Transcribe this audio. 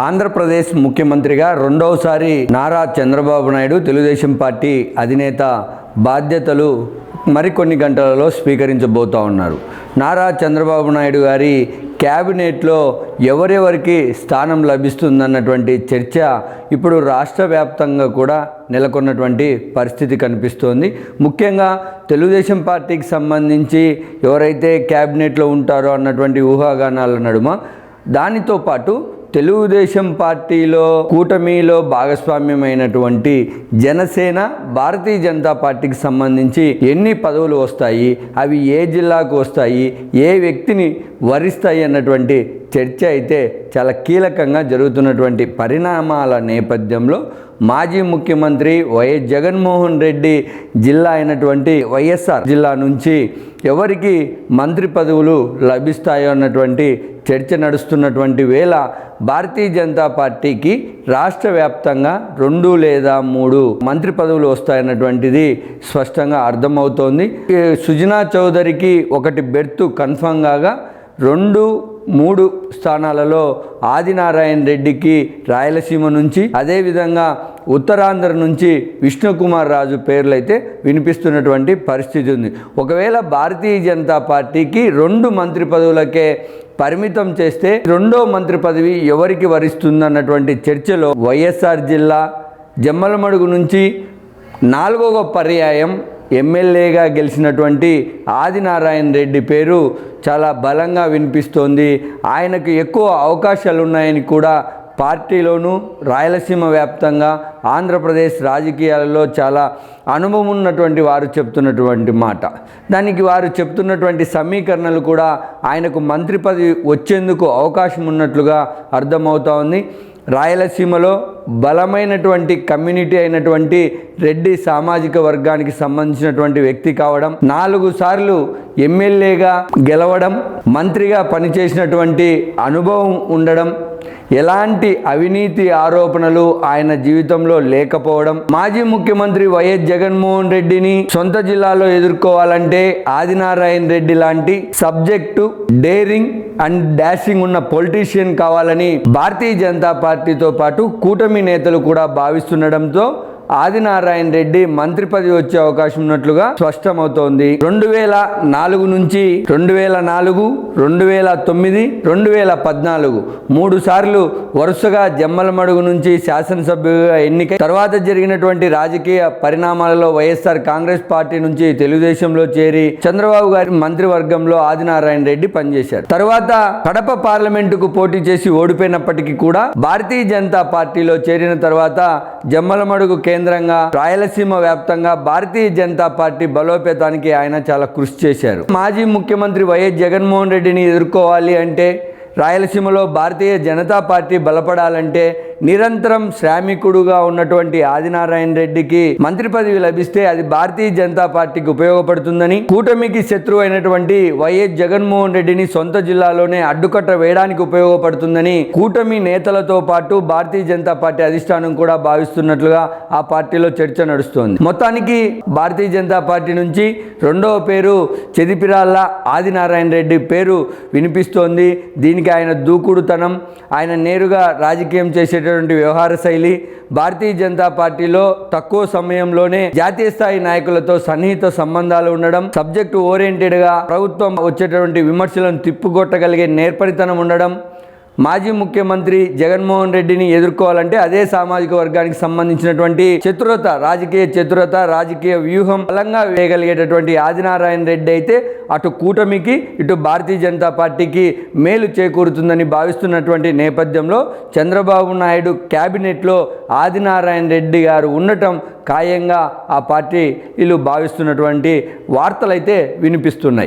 ఆంధ్రప్రదేశ్ ముఖ్యమంత్రిగా రెండవసారి నారా చంద్రబాబు నాయుడు తెలుగుదేశం పార్టీ అధినేత బాధ్యతలు మరికొన్ని గంటలలో స్వీకరించబోతా ఉన్నారు. నారా చంద్రబాబు నాయుడు గారి క్యాబినెట్లో ఎవరెవరికి స్థానం లభిస్తుందన్నటువంటి చర్చ ఇప్పుడు రాష్ట్ర వ్యాప్తంగా కూడా నెలకొన్నటువంటి పరిస్థితి కనిపిస్తోంది. ముఖ్యంగా తెలుగుదేశం పార్టీకి సంబంధించి ఎవరైతే క్యాబినెట్లో ఉంటారో అన్నటువంటి ఊహాగానాల నడుమ దానితో పాటు తెలుగుదేశం పార్టీలో కూటమిలో భాగస్వామ్యమైనటువంటి జనసేన భారతీయ జనతా పార్టీకి సంబంధించి ఎన్ని పదవులు వస్తాయి అవి ఏ జిల్లాకు వస్తాయి ఏ వ్యక్తిని వరిస్తాయి అన్నటువంటి చర్చ అయితే చాలా కీలకంగా జరుగుతున్నటువంటి పరిణామాల నేపథ్యంలో మాజీ ముఖ్యమంత్రి వైఎస్ జగన్మోహన్ రెడ్డి జిల్లా అయినటువంటి వైఎస్ఆర్ జిల్లా నుంచి ఎవరికి మంత్రి పదవులు లభిస్తాయో అన్నటువంటి చర్చ నడుస్తున్నటువంటి వేళ భారతీయ జనతా పార్టీకి రాష్ట్ర వ్యాప్తంగా రెండు లేదా మూడు మంత్రి పదవులు వస్తాయన్నటువంటిది స్పష్టంగా అర్థమవుతోంది. సుజనా చౌదరికి ఒకటి బెర్తు కన్ఫామ్ కాగా రెండు మూడు స్థానాలలో ఆదినారాయణ రెడ్డికి రాయలసీమ నుంచి అదేవిధంగా ఉత్తరాంధ్ర నుంచి విష్ణుకుమార్ రాజు పేర్లు అయితే వినిపిస్తున్నటువంటి పరిస్థితి ఉంది. ఒకవేళ భారతీయ జనతా పార్టీకి రెండు మంత్రి పదవులకే పరిమితం చేస్తే రెండో మంత్రి పదవి ఎవరికి వరిస్తుందన్నటువంటి చర్చలో వైఎస్ఆర్ జిల్లా జమ్మలమడుగు నుంచి నాలుగవ పర్యాయం ఎమ్మెల్యేగా గెలిచినటువంటి ఆదినారాయణ రెడ్డి పేరు చాలా బలంగా వినిపిస్తోంది. ఆయనకు ఎక్కువ అవకాశాలు ఉన్నాయని కూడా పార్టీలోనూ రాయలసీమ వ్యాప్తంగా ఆంధ్రప్రదేశ్ రాజకీయాలలో చాలా అనుభవం ఉన్నటువంటి వారు చెప్తున్నటువంటి మాట. దానికి వారు చెప్తున్నటువంటి సమీకరణలు కూడా ఆయనకు మంత్రి పదవి వచ్చేందుకు అవకాశం ఉన్నట్లుగా అర్థమవుతా ఉంది. రాయలసీమలో బలమైనటువంటి కమ్యూనిటీ అయినటువంటి రెడ్డి సామాజిక వర్గానికి సంబంధించినటువంటి వ్యక్తి కావడం నాలుగు సార్లు ఎమ్మెల్యేగా గెలవడం మంత్రిగా పనిచేసినటువంటి అనుభవం ఉండడం ఎలాంటి అవినీతి ఆరోపణలు ఆయన జీవితంలో లేకపోవడం? మాజీ ముఖ్యమంత్రి వైఎస్ జగన్మోహన్ రెడ్డిని సొంత జిల్లాలో ఎదుర్కోవాలంటే ఆదినారాయణ రెడ్డి లాంటి సబ్జెక్టు డేరింగ్ అండ్ డాషింగ్ ఉన్న పొలిటీషియన్ కావాలని భారతీయ జనతా పార్టీతో పాటు కూటమి నేతలు కూడా భావిస్తుండడంతో ఆదినారాయణ రెడ్డి మంత్రి పదవి వచ్చే అవకాశం ఉన్నట్లుగా స్పష్టమవుతోంది. రెండు వేల నాలుగు నుంచి రెండు వేల నాలుగు రెండు వేల తొమ్మిది రెండు వేల పద్నాలుగు మూడు సార్లు వరుసగా జమ్మలమడుగు నుంచి శాసనసభ్యుగా ఎన్నిక తర్వాత జరిగినటువంటి రాజకీయ పరిణామాలలో వైఎస్ఆర్ కాంగ్రెస్ పార్టీ నుంచి తెలుగుదేశంలో చేరి చంద్రబాబు గారి మంత్రివర్గంలో ఆదినారాయణ రెడ్డి పనిచేశారు. తర్వాత కడప పార్లమెంటుకు పోటీ చేసి ఓడిపోయినప్పటికీ కూడా భారతీయ జనతా పార్టీలో చేరిన తర్వాత జమ్మలమడుగు కేంద్ర కేంద్రంగా రాయలసీమ వ్యాప్తంగా భారతీయ జనతా పార్టీ బలోపేతానికి ఆయన చాలా కృషి చేశారు. మాజీ ముఖ్యమంత్రి వైఎస్ జగన్మోహన్ రెడ్డిని ఎదుర్కోవాలి అంటే రాయలసీమలో భారతీయ జనతా పార్టీ బలపడాలంటే నిరంతరం శ్రామికుడుగా ఉన్నటువంటి ఆదినారాయణ రెడ్డికి మంత్రి పదవి లభిస్తే అది భారతీయ జనతా పార్టీకి ఉపయోగపడుతుందని కూటమికి శత్రువు అయినటువంటి వైఎస్ జగన్మోహన్ రెడ్డిని సొంత జిల్లాలోనే అడ్డుకట్ట వేయడానికి ఉపయోగపడుతుందని కూటమి నేతలతో పాటు భారతీయ జనతా పార్టీ అధిష్టానం కూడా భావిస్తున్నట్లుగా ఆ పార్టీలో చర్చ నడుస్తోంది. మొత్తానికి భారతీయ జనతా పార్టీ నుంచి రెండవ పేరు చెదిపిరాళ్ళ ఆదినారాయణ రెడ్డి పేరు వినిపిస్తోంది. దీనికి ఆయన దూకుడుతనం ఆయన నేరుగా రాజకీయం చేసేటటువంటి వ్యవహార శైలి భారతీయ జనతా పార్టీలో తక్కువ సమయంలోనే జాతీయ స్థాయి నాయకులతో సన్నిహిత సంబంధాలు ఉండడం సబ్జెక్టు ఓరియంటెడ్గా ప్రభుత్వం వచ్చేటటువంటి విమర్శలను తిప్పుకొట్టగలిగే నేర్పరితనం ఉండడం మాజీ ముఖ్యమంత్రి జగన్మోహన్ రెడ్డిని ఎదుర్కోవాలంటే అదే సామాజిక వర్గానికి సంబంధించినటువంటి చతురత రాజకీయ చతురత రాజకీయ వ్యూహం బలంగా వేయగలిగేటటువంటి ఆదినారాయణ రెడ్డి అయితే అటు కూటమికి ఇటు భారతీయ జనతా పార్టీకి మేలు చేకూరుతుందని భావిస్తున్నటువంటి నేపథ్యంలో చంద్రబాబు నాయుడు క్యాబినెట్లో ఆదినారాయణ రెడ్డి గారు ఉండటం ఖాయంగా ఆ పార్టీ వీళ్ళు భావిస్తున్నటువంటి వార్తలైతే వినిపిస్తున్నాయి.